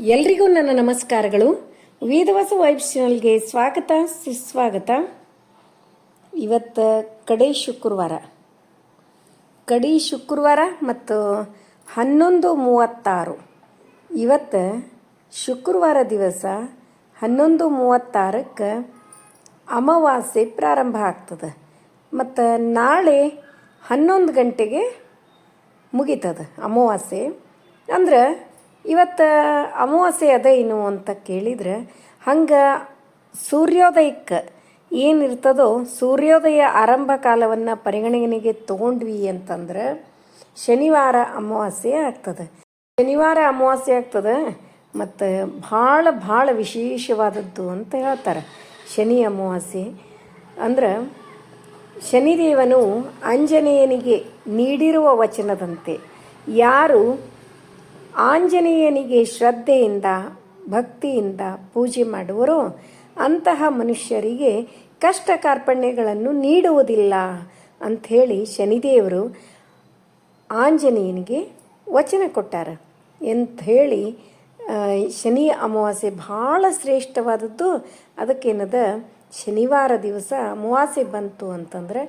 ಎಲ್ರಿಗೂ ನನ್ನ ನಮಸ್ಕಾರಗಳು. ವೇದವಾಸ ವೈಬ್ಸ್ ಚಾನಲ್ಗೆ ಸ್ವಾಗತ, ಸುಸ್ವಾಗತ. ಇವತ್ತು ಕಡೆ ಶುಕ್ರವಾರ. ಕಡಿ ಶುಕ್ರವಾರ ಮತ್ತು ಹನ್ನೊಂದು ಮೂವತ್ತಾರು. ಇವತ್ತು ಶುಕ್ರವಾರ ದಿವಸ ಹನ್ನೊಂದು ಮೂವತ್ತಾರಕ್ಕೆ ಅಮಾವಾಸ್ಯೆ ಪ್ರಾರಂಭ ಆಗ್ತದೆ. ಮತ್ತು ನಾಳೆ ಹನ್ನೊಂದು ಗಂಟೆಗೆ ಮುಗೀತದೆ ಅಮಾವಾಸ್ಯೆ. ಅಂದ್ರೆ ಇವತ್ತು ಅಮಾವಾಸ್ಯೆ ಅದ ಏನು ಅಂತ ಕೇಳಿದ್ರೆ, ಹಂಗೆ ಸೂರ್ಯೋದಯಕ್ಕೆ ಏನಿರ್ತದೋ ಸೂರ್ಯೋದಯ ಆರಂಭ ಕಾಲವನ್ನು ಪರಿಗಣನೆಗೆ ತಗೊಂಡ್ವಿ ಅಂತಂದ್ರೆ ಶನಿವಾರ ಅಮಾವಾಸ್ಯೆ ಆಗ್ತದೆ. ಶನಿವಾರ ಅಮಾವಾಸ್ಯೆ ಆಗ್ತದೆ ಮತ್ತು ಭಾಳ ಭಾಳ ವಿಶೇಷವಾದದ್ದು ಅಂತ ಹೇಳ್ತಾರೆ ಶನಿ ಅಮಾವಾಸ್ಯೆ. ಅಂದ್ರೆ ಶನಿದೇವನು ಆಂಜನೇಯನಿಗೆ ನೀಡಿರುವ ವಚನದಂತೆ ಯಾರು ಆಂಜನೇಯನಿಗೆ ಶ್ರದ್ಧೆಯಿಂದ, ಭಕ್ತಿಯಿಂದ ಪೂಜೆ ಮಾಡುವರೋ, ಅಂತಹ ಮನುಷ್ಯರಿಗೆ ಕಷ್ಟ ಕಾರ್ಪಣ್ಯಗಳನ್ನು ನೀಡುವುದಿಲ್ಲ ಅಂಥೇಳಿ ಶನಿದೇವರು ಆಂಜನೇಯನಿಗೆ ವಚನ ಕೊಟ್ಟಾರ. ಹೇಳಿ ಶನಿ ಅಮಾವಾಸ್ಯೆ ಭಾಳ ಶ್ರೇಷ್ಠವಾದದ್ದು. ಅದಕ್ಕೇನದ, ಶನಿವಾರ ದಿವಸ ಅಮಾವಾಸ್ಯೆ ಬಂತು ಅಂತಂದ್ರೆ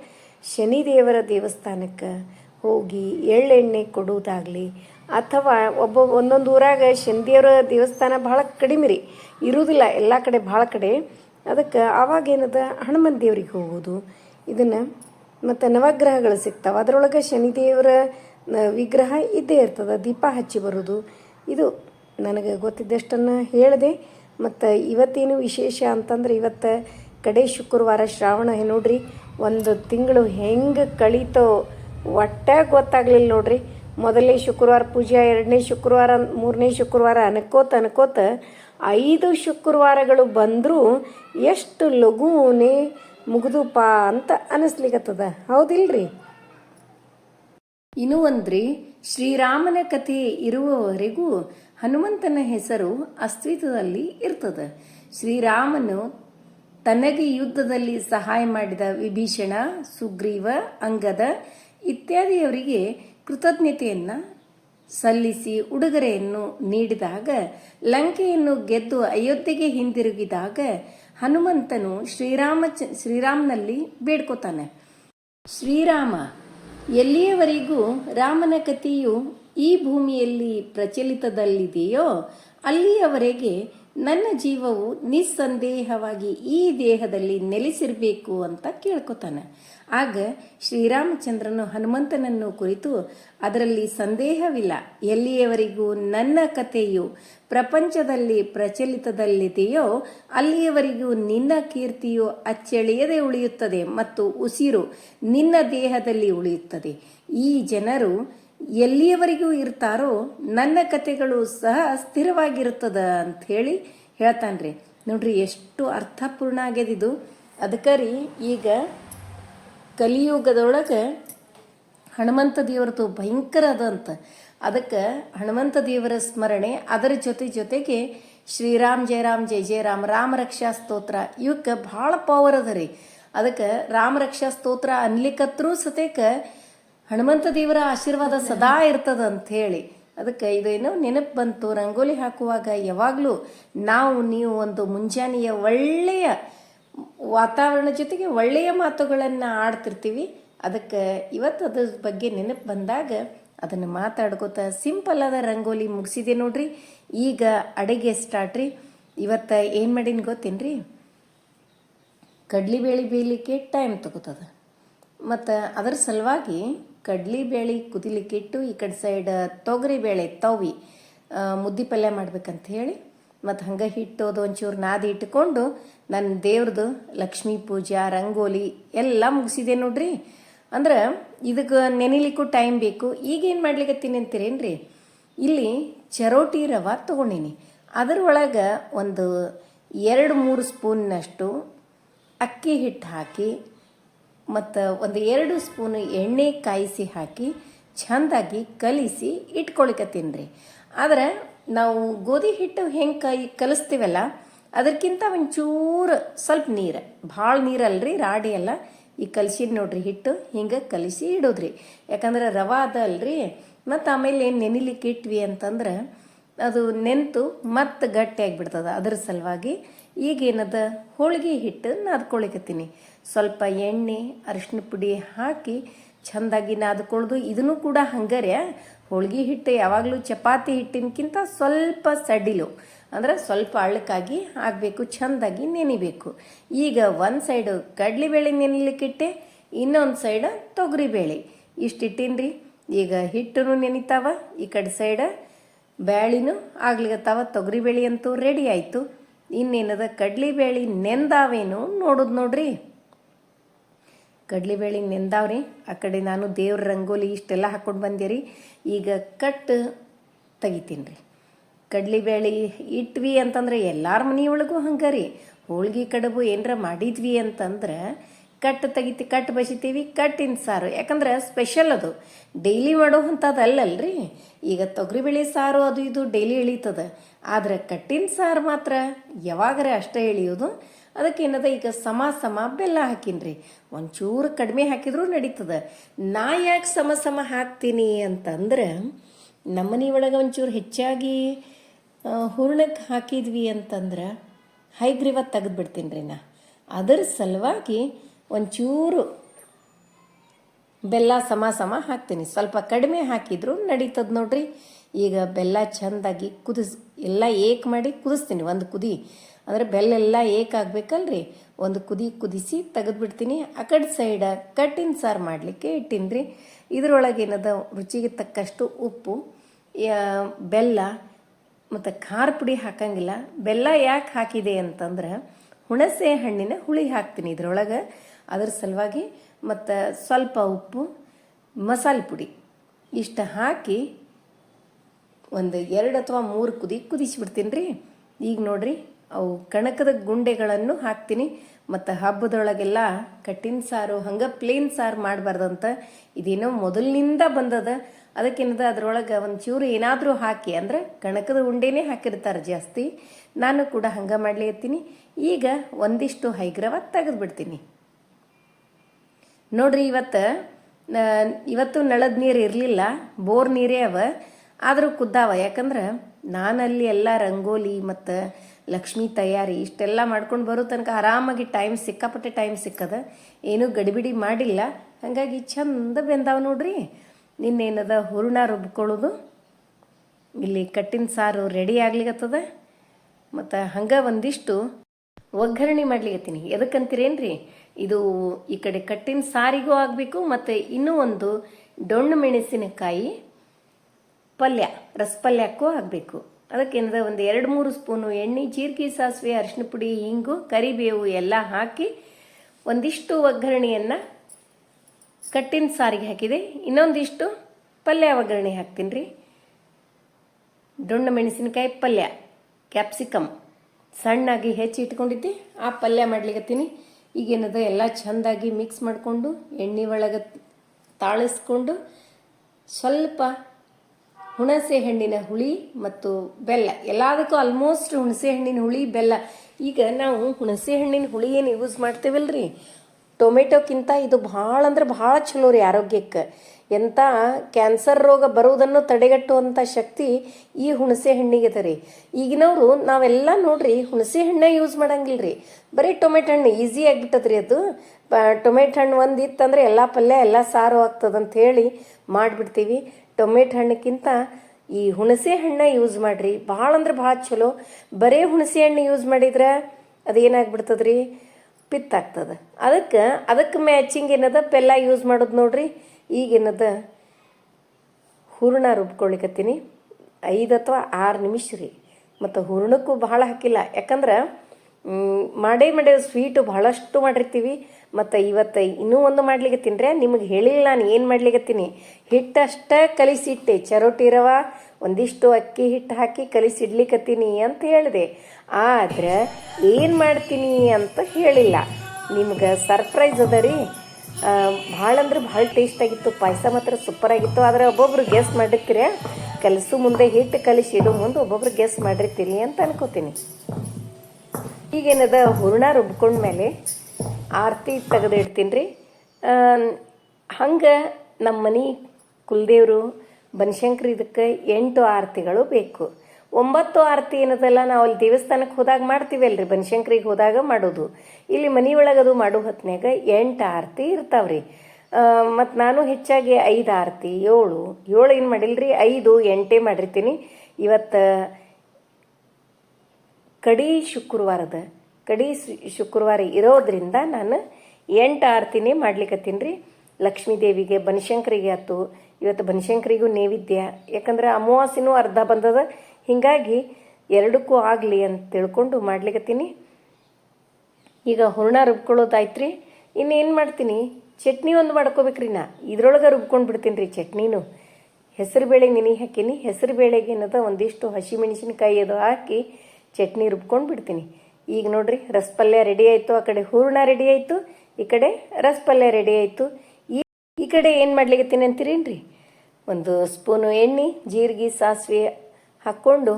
ಶನಿದೇವರ ದೇವಸ್ಥಾನಕ್ಕೆ ಹೋಗಿ ಎಳ್ಳೆಣ್ಣೆ ಕೊಡುವುದಾಗಲಿ ಅಥವಾ ಒಬ್ಬ ಒಂದೊಂದು ಊರಾಗ ಶನಿದೇವರ ದೇವಸ್ಥಾನ ಭಾಳ ಕಡಿಮೆ ರೀ. ಇರುವುದಿಲ್ಲ, ಎಲ್ಲ ಕಡೆ ಭಾಳ ಕಡೆ. ಅದಕ್ಕೆ ಆವಾಗೇನದ ಹನುಮನ್ ದೇವ್ರಿಗೆ ಹೋಗೋದು ಇದನ್ನು ಮತ್ತು ನವಗ್ರಹಗಳು ಸಿಗ್ತಾವೆ. ಅದರೊಳಗೆ ಶನಿದೇವರ ವಿಗ್ರಹ ಇದ್ದೇ ಇರ್ತದೆ, ದೀಪ ಹಚ್ಚಿ ಬರೋದು ಇದು ನನಗೆ ಗೊತ್ತಿದ್ದಷ್ಟನ್ನು ಹೇಳಿದೆ. ಮತ್ತು ಇವತ್ತೇನು ವಿಶೇಷ ಅಂತಂದ್ರೆ ಇವತ್ತು ಕಡೆ ಶುಕ್ರವಾರ ಶ್ರಾವಣ ನೋಡ್ರಿ. ಒಂದು ತಿಂಗಳು ಹೆಂಗೆ ಕಳೀತೋ ಒಟ್ಟಾಗಿ ಗೊತ್ತಾಗ್ಲಿಲ್ಲ ನೋಡ್ರಿ. ಮೊದಲನೇ ಶುಕ್ರವಾರ ಪೂಜೆ, ಎರಡನೇ ಶುಕ್ರವಾರ, ಮೂರನೇ ಶುಕ್ರವಾರ, ಅನ್ಕೋತ ಅನ್ಕೋತ ಐದು ಶುಕ್ರವಾರಗಳು ಬಂದರೂ ಎಷ್ಟು ಲಘುನೇ ಮುಗಿದುಪ ಅಂತ ಅನಿಸ್ಲಿಕ್ಕತ್ತದ ಹೌದಿಲ್ರಿ? ಇನ್ನು ಒಂದ್ರಿ, ಶ್ರೀರಾಮನ ಕಥೆ ಇರುವವರೆಗೂ ಹನುಮಂತನ ಹೆಸರು ಅಸ್ತಿತ್ವದಲ್ಲಿ ಇರ್ತದೆ. ಶ್ರೀರಾಮನು ತನಗೆ ಯುದ್ಧದಲ್ಲಿ ಸಹಾಯ ಮಾಡಿದ ವಿಭೀಷಣ, ಸುಗ್ರೀವ, ಅಂಗದ ಇತ್ಯಾದಿಯವರಿಗೆ ಕೃತಜ್ಞತೆಯನ್ನ ಸಲ್ಲಿಸಿ ಉಡುಗೊರೆಯನ್ನು ನೀಡಿದಾಗ, ಲಂಕೆಯನ್ನು ಗೆದ್ದು ಅಯೋಧ್ಯೆಗೆ ಹಿಂದಿರುಗಿದಾಗ ಹನುಮಂತನು ಶ್ರೀರಾಮ ಶ್ರೀರಾಮನಲ್ಲಿ ಬೇಡ್ಕೋತಾನೆ. ಶ್ರೀರಾಮ, ಎಲ್ಲಿಯವರೆಗೂ ರಾಮನ ಕಥೆಯು ಈ ಭೂಮಿಯಲ್ಲಿ ಪ್ರಚಲಿತದಲ್ಲಿದೆಯೋ, ಅಲ್ಲಿಯವರೆಗೆ ನನ್ನ ಜೀವವು ನಿಸ್ಸಂದೇಹವಾಗಿ ಈ ದೇಹದಲ್ಲಿ ನೆಲೆಸಿರಬೇಕು ಅಂತ ಕೇಳ್ಕೊತಾನೆ. ಆಗ ಶ್ರೀರಾಮಚಂದ್ರನು ಹನುಮಂತನನ್ನು ಕುರಿತು ಅದರಲ್ಲಿ ಸಂದೇಹವಿಲ್ಲ. ಎಲ್ಲಿಯವರೆಗೂ ನನ್ನ ಕಥೆಯು ಪ್ರಪಂಚದಲ್ಲಿ ಪ್ರಚಲಿತದಲ್ಲಿದೆಯೋ ಅಲ್ಲಿಯವರೆಗೂ ನಿನ್ನ ಕೀರ್ತಿಯು ಅಚ್ಚಳಿಯದೆ ಉಳಿಯುತ್ತದೆ ಮತ್ತು ಉಸಿರು ನಿನ್ನ ದೇಹದಲ್ಲಿ ಉಳಿಯುತ್ತದೆ. ಈ ಜನರು ಎಲ್ಲಿಯವರೆಗೂ ಇರ್ತಾರೋ ನನ್ನ ಕತೆಗಳು ಸಹ ಸ್ಥಿರವಾಗಿರುತ್ತದ ಅಂತ ಹೇಳಿ ಹೇಳ್ತಾನ್ರಿ. ನೋಡ್ರಿ, ಎಷ್ಟು ಅರ್ಥಪೂರ್ಣ ಆಗ್ಯದಿದು. ಅದಕ್ಕೆ ಈಗ ಕಲಿಯುಗದೊಳಗೆ ಹನುಮಂತ ದೇವರದು ಭಯಂಕರ ಅದಂತ ಅದಕ್ಕೆ ಹನುಮಂತ ದೇವರ ಸ್ಮರಣೆ, ಅದರ ಜೊತೆ ಜೊತೆಗೆ ಶ್ರೀರಾಮ್ ಜಯ ರಾಮ್ ಜಯ ಜಯ ರಾಮ್, ರಾಮ ರಕ್ಷಾ ಸ್ತೋತ್ರ ಇವಕ್ಕೆ ಭಾಳ ಪವರ್ ಅದ ರೀ. ಅದಕ್ಕೆ ರಾಮ ರಕ್ಷಾ ಸ್ತೋತ್ರ ಅನ್ಲಿಕ್ಕತ್ರೂ ಸತೇಕ ಹನುಮಂತ ದೇವರ ಆಶೀರ್ವಾದ ಸದಾ ಇರ್ತದ ಅಂತ ಹೇಳಿ. ಅದಕ್ಕೆ ಇದೇನೋ ನೆನಪು ಬಂತು, ರಂಗೋಲಿ ಹಾಕುವಾಗ ಯಾವಾಗಲೂ ನಾವು ನೀವು ಒಂದು ಮುಂಜಾನೆಯ ಒಳ್ಳೆಯ ವಾತಾವರಣ ಜೊತೆಗೆ ಒಳ್ಳೆಯ ಮಾತುಗಳನ್ನು ಆಡ್ತಿರ್ತೀವಿ. ಅದಕ್ಕೆ ಇವತ್ತು ಅದ್ರ ಬಗ್ಗೆ ನೆನಪು ಬಂದಾಗ ಅದನ್ನು ಮಾತಾಡ್ಕೋತ ಸಿಂಪಲ್ ಆದ ರಂಗೋಲಿ ಮುಗಿಸಿದೆ ನೋಡ್ರಿ. ಈಗ ಅಡುಗೆ ಸ್ಟಾರ್ಟ್ ರೀ. ಇವತ್ತು ಏನು ಮಾಡೀನಿ ಗೊತ್ತೇನ್ರಿ? ಕಡ್ಲಿ ಬೇಳೆ ಬೇಯಲಿಕ್ಕೆ ಟೈಮ್ ತಗೋತದ. ಮತ್ತು ಅದರ ಸಲುವಾಗಿ ಕಡ್ಲಿ ಬೇಳೆ ಕುದಿಲಿಕ್ಕೆ ಇಟ್ಟು ಈ ಕಡೆ ಸೈಡ್ ತೊಗರಿ ಬೇಳೆ ತವಿ ಮುದ್ದೆ ಪಲ್ಯ ಮಾಡ್ಬೇಕಂತ ಹೇಳಿ ಮತ್ತು ಹಂಗೆ ಹಿಟ್ಟು ಅದು ಒಂಚೂರು ನಾದಿ ಇಟ್ಕೊಂಡು ನನ್ನ ದೇವ್ರದ್ದು ಲಕ್ಷ್ಮೀ ಪೂಜಾ, ರಂಗೋಲಿ ಎಲ್ಲ ಮುಗಿಸಿದೆ ನೋಡ್ರಿ. ಅಂದ್ರೆ ಇದಕ್ಕೆ ನೆನಿಲಿಕ್ಕೂ ಟೈಮ್ ಬೇಕು. ಈಗ ಏನು ಮಾಡ್ಲಿಕತ್ತೀನಿ ಅಂತೀರೇನ್ರಿ? ಇಲ್ಲಿ ಚರೋಟಿ ರವೆ ತೊಗೊಂಡಿನಿ. ಅದರೊಳಗೆ ಒಂದು ಎರಡು ಮೂರು ಸ್ಪೂನ್ನಷ್ಟು ಅಕ್ಕಿ ಹಿಟ್ಟು ಹಾಕಿ ಮತ್ತು ಒಂದು ಎರಡು ಸ್ಪೂನು ಎಣ್ಣೆ ಕಾಯಿಸಿ ಹಾಕಿ ಚೆಂದಾಗಿ ಕಲಿಸಿ ಇಟ್ಕೊಳಿಕತ್ತೀನಿ ರೀ ಆದ್ರೆ ನಾವು ಗೋಧಿ ಹಿಟ್ಟು ಹೆಂಗೆ ಕೈ, ಕಲಿಸ್ತೀವಲ್ಲ, ಅದಕ್ಕಿಂತ ಒಂಚೂರು ಸ್ವಲ್ಪ ನೀರು. ಭಾಳ ನೀರಲ್ರಿ, ರಾಡಿ ಅಲ್ಲ ಈ ಕಲಿಸಿದ್ ನೋಡ್ರಿ ಹಿಟ್ಟು, ಹಿಂಗೆ ಕಲಿಸಿ ಇಡೋದ್ರಿ. ಯಾಕಂದ್ರೆ ರವಾ ಅದ ಅಲ್ರಿ. ಮತ್ತು ಆಮೇಲೆ ನೆನಿಲಿಕ್ಕೆ ಇಟ್ವಿ ಅಂತಂದ್ರೆ, ಅದು ನೆಂತು ಮತ್ತೆ ಗಟ್ಟಿಯಾಗಿಬಿಡ್ತದೆ ಅದ್ರ ಸಲುವಾಗಿ ಈಗೇನದ ಹೋಳಿಗೆ ಹಿಟ್ಟು ನಾದ್ಕೊಳಿಕತ್ತೀನಿ ಸ್ವಲ್ಪ ಎಣ್ಣೆ ಅರಿಶಿನ ಪುಡಿ ಹಾಕಿ ಚೆಂದಾಗಿ ನಾದ್ಕೊಳ್ದು ಇದನ್ನು ಕೂಡ ಹಂಗರೆ ಹೋಳಿಗೆ ಹಿಟ್ಟು, ಯಾವಾಗಲೂ ಚಪಾತಿ ಹಿಟ್ಟಿನಕ್ಕಿಂತ ಸ್ವಲ್ಪ ಸಡಿಲು. ಅಂದ್ರೆ ಸ್ವಲ್ಪ ಅಳ್ಳಕ್ಕಾಗಿ ಆಗಬೇಕು, ಚೆಂದಾಗಿ ನೆನಿಬೇಕು. ಈಗ ಒಂದು ಸೈಡು ಕಡಲೆಬೇಳೆ ನೆನಿಲಿಕ್ಕಿಟ್ಟೆ, ಇನ್ನೊಂದು ಸೈಡ್ ತೊಗರಿಬೇಳೆ. ಇಷ್ಟು ಇಟ್ಟೀನಿ ಈಗ ಹಿಟ್ಟು ನೆನಿತಾವ, ಈ ಕಡೆ ಸೈಡ ಬ್ಯಾಳಿನೂ ಆಗ್ಲಿಗತ್ತಾವ ತೊಗರಿಬೇಳೆ ಅಂತೂ ರೆಡಿ ಆಯಿತು. ಇನ್ನೇನದ ಕಡ್ಲಿಬೇಳೆ ನೆಂದಾವೇನು ನೋಡೋದು ನೋಡ್ರಿ. ಕಡ್ಲಿಬೇಳೆ ನೆಂದಾವ್ರಿ. ಆ ಕಡೆ ನಾನು ದೇವ್ರ ರಂಗೋಲಿ ಇಷ್ಟೆಲ್ಲ ಹಾಕ್ಕೊಂಡು ಬಂದೆ ಈಗ ಕಟ್ ತೆಗಿತೀನಿ ರೀ. ಕಡ್ಲಿಬೇಳೆ ಇಟ್ವಿ ಅಂತಂದ್ರೆ ಎಲ್ಲಾರ ಮನೆಯೊಳಗೂ ಹಂಗೆ ರೀ. ಹೋಳ್ಗೆ, ಕಡುಬು ಏನರ ಮಾಡಿದ್ವಿ ಅಂತಂದ್ರೆ ಕಟ್ ತೆಗಿತಿ, ಕಟ್ ಬಸಿತೀವಿ ಕಟ್ಟಿನ ಸಾರು. ಯಾಕಂದ್ರೆ ಸ್ಪೆಷಲ್ ಅದು. ಡೈಲಿ ಮಾಡೋ ಅಂಥದ್ದಲ್ಲಲ್ರಿ ಈಗ ತೊಗರಿಬೇಳೆ ಸಾರು ಅದು ಇದು ಡೈಲಿ ಇಳೀತದ ಆದರೆ ಕಟ್ಟಿನ ಸಾರು ಮಾತ್ರ ಯಾವಾಗರೆ ಅಷ್ಟೇ ಇಳಿಯೋದು ಅದಕ್ಕೆ ಏನದ, ಈಗ ಸಮ ಸಮ ಬೆಲ್ಲ ಹಾಕಿನ್ರಿ. ಒಂಚೂರು ಕಡಿಮೆ ಹಾಕಿದ್ರೂ ನಡೀತದ. ನಾ ಯಾಕೆ ಸಮ ಸಮ ಹಾಕ್ತೀನಿ ಅಂತಂದ್ರೆ ನಮ್ಮನೆ ಒಳಗೆ ಒಂಚೂರು ಹೆಚ್ಚಾಗಿ ಹೂರ್ಣಕ್ಕೆ ಹಾಕಿದ್ವಿ ಅಂತಂದ್ರೆ ಹೈಗ್ರೀವ ತೆಗೆದು ಬಿಡ್ತೀನಿ ರೀ ನಾ. ಅದರ ಸಲುವಾಗಿ ಒಂಚೂರು ಬೆಲ್ಲ ಸಮ ಸಮ ಹಾಕ್ತೀನಿ. ಸ್ವಲ್ಪ ಕಡಿಮೆ ಹಾಕಿದ್ರು ನಡೀತದ ನೋಡ್ರಿ. ಈಗ ಬೆಲ್ಲ ಚೆಂದಾಗಿ ಕುದಿಸ್, ಎಲ್ಲ ಏಕ್ ಮಾಡಿ ಕುದಿಸ್ತೀನಿ. ಒಂದು ಕುದಿ ಅಂದರೆ ಬೆಲ್ಲ ಏಕಾಗಬೇಕಲ್ರಿ ಒಂದು ಕುದಿ ಕುದಿಸಿ ತೆಗೆದ್ಬಿಡ್ತೀನಿ. ಆ ಕಡೆ ಸೈಡ ಕಟ್ಟಿನ ಸಾರು ಮಾಡಲಿಕ್ಕೆ ಇಟ್ಟೀನಿ ರೀ ಇದರೊಳಗೆ ಏನದ ರುಚಿಗೆ ತಕ್ಕಷ್ಟು ಉಪ್ಪು ಬೆಲ್ಲ ಮತ್ತು ಖಾರ ಪುಡಿ ಹಾಕಂಗಿಲ್ಲ. ಬೆಲ್ಲ ಯಾಕೆ ಹಾಕಿದೆ ಅಂತಂದ್ರೆ ಹುಣಸೆ ಹಣ್ಣಿನ ಹುಳಿ ಹಾಕ್ತೀನಿ ಇದರೊಳಗೆ. ಅದ್ರ ಸಲುವಾಗಿ ಮತ್ತು ಸ್ವಲ್ಪ ಉಪ್ಪು, ಮಸಾಲೆ ಪುಡಿ ಇಷ್ಟು ಹಾಕಿ ಒಂದು ಎರಡು ಅಥವಾ ಮೂರು ಕುದಿ ಕುದಿಸಿಬಿಡ್ತೀನಿ ರೀ ಈಗ ನೋಡ್ರಿ ಅವು ಕಣಕದ ಗುಂಡೆಗಳನ್ನು ಹಾಕ್ತೀನಿ. ಮತ್ತು ಹಬ್ಬದೊಳಗೆಲ್ಲ ಕಟ್ಟಿನ ಸಾರು, ಹಂಗೆ ಪ್ಲೇನ್ ಸಾರು ಮಾಡಬಾರ್ದಂತ ಇದೇನೋ ಮೊದಲಿನಿಂದ ಬಂದದ. ಅದಕ್ಕೇನದ, ಅದರೊಳಗೆ ಒಂದು ಚೂರು ಏನಾದರೂ ಹಾಕಿ, ಅಂದ್ರೆ ಕಣಕದ ಉಂಡೆನೇ ಹಾಕಿರ್ತಾರೆ ಜಾಸ್ತಿ. ನಾನು ಕೂಡ ಹಂಗೆ ಮಾಡ್ಲಿಕತ್ತೀನಿ ಈಗ ಒಂದಿಷ್ಟು ಹೈಗ್ರವ ತೆಗೆದುಬಿಡ್ತೀನಿ. ನೋಡ್ರಿ, ಇವತ್ತು ಇವತ್ತು ನಳದ ನೀರು ಇರಲಿಲ್ಲ, ಬೋರ್ ನೀರೇ ಅವ. ಆದರೂ ಕುದ್ದಾವ, ಯಾಕಂದ್ರೆ ನಾನಲ್ಲಿ ಎಲ್ಲ ರಂಗೋಲಿ ಮತ್ತು ಲಕ್ಷ್ಮಿ ತಯಾರಿ, ಇಷ್ಟೆಲ್ಲ ಮಾಡ್ಕೊಂಡು ಬರೋ ತನಕ ಆರಾಮಾಗಿ ಟೈಮ್ ಸಿಕ್ಕಾಪಟ್ಟೆ ಟೈಮ್ ಸಿಕ್ಕದ. ಏನೂ ಗಡಿಬಿಡಿ ಮಾಡಿಲ್ಲ. ಹಾಗಾಗಿ ಚಂದ ಬೆಂದಾವ ನೋಡ್ರಿ. ನಿನ್ನೇನದ ಹೂರ್ಣ ರುಬ್ಕೊಳ್ಳೋದು? ಇಲ್ಲಿ ಕಟ್ಟಿನ ಸಾರು ರೆಡಿ ಆಗ್ಲಿಕತ್ತದ. ಮತ್ತು ಹಂಗೆ ಒಂದಿಷ್ಟು ಒಗ್ಗರಣೆ ಮಾಡ್ಲಿಕತ್ತೀನಿ. ಎದಕ್ಕಂತೀರೇನ್ರಿ? ಇದು ಈ ಕಡೆ ಕಟ್ಟಿನ ಸಾರಿಗೂ ಆಗಬೇಕು, ಮತ್ತು ಇನ್ನೂ ಒಂದು ಡೊಣ್ಣು ಮೆಣಸಿನಕಾಯಿ ಪಲ್ಯ, ರಸಪಲ್ಯಕ್ಕೂ ಆಗಬೇಕು. ಅದಕ್ಕೇನದ, ಒಂದು ಎರಡು ಮೂರು ಸ್ಪೂನು ಎಣ್ಣೆ, ಜೀರಿಗೆ, ಸಾಸಿವೆ ಅರಿಶಿನ ಪುಡಿ ಹಿಂಗು ಕರಿಬೇವು ಎಲ್ಲ ಹಾಕಿ ಒಂದಿಷ್ಟು ಒಗ್ಗರಣೆಯನ್ನು ಕಟ್ಟಿನ ಸಾರಿಗೆ ಹಾಕಿದೆ. ಇನ್ನೊಂದಿಷ್ಟು ಪಲ್ಯ ಒಗ್ಗರಣೆ ಹಾಕ್ತೀನಿ ರೀ. ದೊಣ್ಣ ಮೆಣಸಿನಕಾಯಿ ಪಲ್ಯ ಕ್ಯಾಪ್ಸಿಕಮ್ ಸಣ್ಣಾಗಿ ಹೆಚ್ಚಿ ಇಟ್ಕೊಂಡಿದ್ದೆ, ಆ ಪಲ್ಯ ಮಾಡ್ಲಿಕ್ಕತ್ತೀನಿ ಈಗೇನದ ಎಲ್ಲ ಚೆಂದಾಗಿ ಮಿಕ್ಸ್ ಮಾಡಿಕೊಂಡು ಎಣ್ಣೆ ಒಳಗೆ ತಾಳಿಸ್ಕೊಂಡು ಸ್ವಲ್ಪ ಹುಣಸೆ ಹಣ್ಣಿನ ಹುಳಿ ಮತ್ತು ಬೆಲ್ಲ. ಎಲ್ಲದಕ್ಕೂ ಆಲ್ಮೋಸ್ಟ್ ಹುಣಸೆ ಹಣ್ಣಿನ ಹುಳಿ, ಬೆಲ್ಲ. ಈಗ ನಾವು ಹುಣಸೆ ಹಣ್ಣಿನ ಹುಳಿ ಏನು ಯೂಸ್ ಮಾಡ್ತೇವಲ್ರಿ? ಟೊಮೆಟೊಕ್ಕಿಂತ ಇದು ಭಾಳ ಅಂದ್ರೆ ಭಾಳ ಚಲೋ ರೀ ಆರೋಗ್ಯಕ್ಕೆ. ಎಂಥ ಕ್ಯಾನ್ಸರ್ ರೋಗ ಬರುವುದನ್ನು ತಡೆಗಟ್ಟುವಂಥ ಶಕ್ತಿ ಈ ಹುಣಸೆ ಹಣ್ಣಿಗೆ ಅದ ರೀ. ಈಗಿನವರು ನಾವೆಲ್ಲ ನೋಡ್ರಿ ಹುಣಸೆ ಹಣ್ಣೇ ಯೂಸ್ ಮಾಡಂಗಿಲ್ಲ ರೀ ಬರೀ ಟೊಮೆಟೊ ಹಣ್ಣು ಈಸಿ ಆಗಿಬಿಟ್ಟದ್ರಿ ಅದು. ಟೊಮೆಟೊ ಹಣ್ಣು ಒಂದು ಇತ್ತಂದ್ರೆ ಎಲ್ಲ ಪಲ್ಯ, ಎಲ್ಲ ಸಾರು ಆಗ್ತದಂತ ಹೇಳಿ ಮಾಡಿಬಿಡ್ತೀವಿ. ಟೊಮೆಟೊ ಹಣ್ಣಕ್ಕಿಂತ ಈ ಹುಣಸೆ ಹಣ್ಣ ಯೂಸ್ ಮಾಡ್ರಿ. ಭಾಳ ಅಂದ್ರೆ ಭಾಳ ಚಲೋ. ಬರೇ ಹುಣಸೆ ಹಣ್ಣು ಯೂಸ್ ಮಾಡಿದ್ರೆ ಅದೇನಾಗ್ಬಿಡ್ತದ್ರಿ ಪಿತ್ತಾಗ್ತದೆ ಅದಕ್ಕೆ ಅದಕ್ಕೆ ಮ್ಯಾಚಿಂಗ್ ಏನದ? ಪೆಲ್ಲ ಯೂಸ್ ಮಾಡೋದು ನೋಡ್ರಿ. ಈಗೇನದ ಹೂರ್ಣ ರುಬ್ಕೊಳ್ಳಿಕತ್ತೀನಿ ಐದು ಅಥವಾ ಆರು ನಿಮಿಷ ರೀ. ಮತ್ತು ಹೂರ್ಣಕ್ಕೂ ಭಾಳ ಹಾಕಿಲ್ಲ. ಯಾಕಂದ್ರೆ ಮಾಡೇ ಮಾಡೇ ಸ್ವೀಟು ಭಾಳಷ್ಟು ಮಾಡಿರ್ತೀವಿ. ಮತ್ತು ಇವತ್ತು ಇನ್ನೂ ಒಂದು ಮಾಡ್ಲಿಕ್ಕೆ ನಿಮಗೆ ಹೇಳಿಲ್ಲ, ನಾನು ಏನು ಮಾಡ್ಲಿಕತ್ತೀನಿ ಹಿಟ್ಟಷ್ಟೇ ಕಲಿಸಿಟ್ಟೆ, ಚರೋಟಿ ರವ, ಒಂದಿಷ್ಟು ಅಕ್ಕಿ ಹಿಟ್ಟು ಹಾಕಿ ಕಲಿಸಿಡ್ಲಿಕ್ಕತ್ತೀನಿ ಅಂತ ಹೇಳಿದೆ. ಆದ್ರೆ ಏನು ಮಾಡ್ತೀನಿ ಅಂತ ಹೇಳಿಲ್ಲ. ನಿಮ್ಗೆ ಸರ್ಪ್ರೈಸ್ ಅದ ರೀ. ಭಾಳ ಅಂದ್ರೆ ಭಾಳ ಟೇಸ್ಟ್ ಆಗಿತ್ತು, ಪಾಯಸ ಮಾತ್ರ ಸೂಪರ್ ಆಗಿತ್ತು. ಆದರೆ ಒಬ್ಬೊಬ್ರು ಗೆಸ್ ಮಾಡಿರ್ತೀರ? ಕಲಸು ಮುಂದೆ ಹಿಟ್ಟು ಕಲಿಸಿ, ಇಡೋ ಮುಂದೆ ಒಬ್ಬೊಬ್ರು ಗೆಸ್ ಮಾಡಿರ್ತೀರಿ ಅಂತ ಅನ್ಕೋತೀನಿ. ಈಗೇನದ, ಹೂರ್ಣ ರುಬ್ಕೊಂಡ್ಮೇಲೆ ಆರತಿ ತೆಗೆದು ಇಡ್ತೀನಿ ರೀ ಹಂಗೆ ನಮ್ಮ ಮನೆ ಕುಲದೇವರು ಬನಶಂಕರಿ ಇದಕ್ಕೆ ಎಂಟು ಆರತಿಗಳು ಬೇಕು. ಒಂಬತ್ತು ಆರತಿ ಏನದಲ್ಲ, ನಾವು ಅಲ್ಲಿ ದೇವಸ್ಥಾನಕ್ಕೆ ಹೋದಾಗ ಮಾಡ್ತೀವಲ್ರಿ, ಬನಶಂಕರಿಗೆ ಹೋದಾಗ ಮಾಡೋದು. ಇಲ್ಲಿ ಮನೆಯೊಳಗೆ ಅದು ಮಾಡೋ ಹೊತ್ನ್ಯಾಗ ಎಂಟು ಆರತಿ ಇರ್ತಾವ್ರಿ. ಮತ್ತು ನಾನು ಹೆಚ್ಚಾಗಿ ಐದು ಆರತಿ, ಏಳು ಏಳು ಏನು ಮಾಡಿಲ್ರಿ, ಐದು ಎಂಟೇ ಮಾಡಿರ್ತೀನಿ. ಇವತ್ತು ಕಡಿ ಶುಕ್ರವಾರದ ಕಡಿ ಶುಕ್ರವಾರ ಇರೋದ್ರಿಂದ ನಾನು ಎಂಟು ಆರತಿನೇ ಮಾಡ್ಲಿಕ್ಕತ್ತೀನಿ ರೀ. ಲಕ್ಷ್ಮೀ ದೇವಿಗೆ ಬನಶಂಕರಿಗೆ ಆಯ್ತು. ಇವತ್ತು ಬನಶಂಕರಿಗೂ ನೈವೇದ್ಯ. ಯಾಕಂದ್ರೆ ಅಮಾವಾಸ್ಯನೂ ಅರ್ಧ ಬಂದದ. ಹೀಗಾಗಿ ಎರಡಕ್ಕೂ ಆಗಲಿ ಅಂತ ತಿಳ್ಕೊಂಡು ಮಾಡ್ಲಿಕ್ಕತ್ತೀನಿ ಈಗ ಹೂರ್ಣ ರುಬ್ಕೊಳ್ಳೋದಾಯ್ತು ರೀ ಇನ್ನೇನು ಮಾಡ್ತೀನಿ? ಚಟ್ನಿ ಒಂದು ಮಾಡ್ಕೋಬೇಕ್ರಿ ನಾ. ಇದ್ರೊಳಗೆ ರುಬ್ಕೊಂಡು ಬಿಡ್ತೀನಿ ರೀ ಚಟ್ನಿನೂ. ಹೆಸರುಬೇಳೆ ನೆನೆ ಹಾಕೀನಿ. ಹೆಸರುಬೇಳೆಗೆ ಏನದ ಒಂದಿಷ್ಟು ಹಸಿಮೆಣಸಿನಕಾಯಿ ಅದು ಹಾಕಿ ಚಟ್ನಿ ರುಬ್ಕೊಂಡು ಬಿಡ್ತೀನಿ. ಈಗ ನೋಡ್ರಿ, ರಸಪಲ್ಯ ರೆಡಿ ಆಯಿತು, ಆ ಕಡೆ ಹೂರ್ಣ ರೆಡಿ ಆಯಿತು, ಈ ಕಡೆ ರಸಪಲ್ಯ ರೆಡಿ ಆಯಿತು. ಈ ಈ ಕಡೆ ಏನು ಮಾಡ್ಲಿಕ್ಕೆ ಒಂದು ಸ್ಪೂನು ಎಣ್ಣೆ, ಜೀರಿಗೆ, ಸಾಸಿವೆ ಹಾಕ್ಕೊಂಡು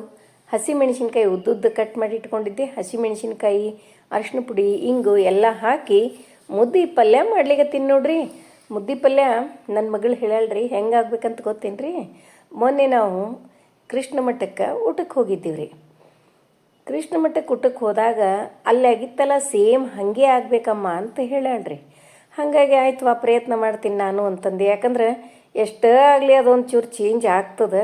ಹಸಿಮೆಣಸಿನ್ಕಾಯಿ ಉದ್ದುದ್ದ ಕಟ್ ಮಾಡಿ ಇಟ್ಕೊಂಡಿದ್ದೆ. ಹಸಿಮೆಣಸಿನ್ಕಾಯಿ ಅರಿಶಿನ ಪುಡಿ, ಇಂಗು ಎಲ್ಲ ಹಾಕಿ ಮುದ್ದೆ ಪಲ್ಯ ಮಾಡ್ಲಿಕತ್ತೀನಿ ನೋಡ್ರಿ. ಮುದ್ದೆ ಪಲ್ಯ ನನ್ನ ಮಗಳು ಹೇಳಲ್ರಿ ಹೆಂಗಾಗ್ಬೇಕಂತ ಗೊತ್ತೇನ್ರಿ? ಮೊನ್ನೆ ನಾವು ಕೃಷ್ಣ ಮಠಕ್ಕೆ ಊಟಕ್ಕೆ ಹೋಗಿದ್ದೀವಿ ರೀ ಕೃಷ್ಣ ಮಠ ಕುಟಕ್ಕೆ ಹೋದಾಗ ಅಲ್ಲಿ ಆಗಿತ್ತಲ್ಲ ಸೇಮ್ ಹಾಗೆ ಆಗಬೇಕಮ್ಮ ಅಂತ ಹೇಳ್ಯಾಳ್ರಿ ಹಾಗಾಗಿ ಆಯ್ತು ಆ ಪ್ರಯತ್ನ ಮಾಡ್ತೀನಿ ನಾನು ಅಂತಂದು. ಯಾಕಂದ್ರೆ ಎಷ್ಟೇ ಆಗಲಿ ಅದೊಂದು ಚೂರು ಚೇಂಜ್ ಆಗ್ತದೆ.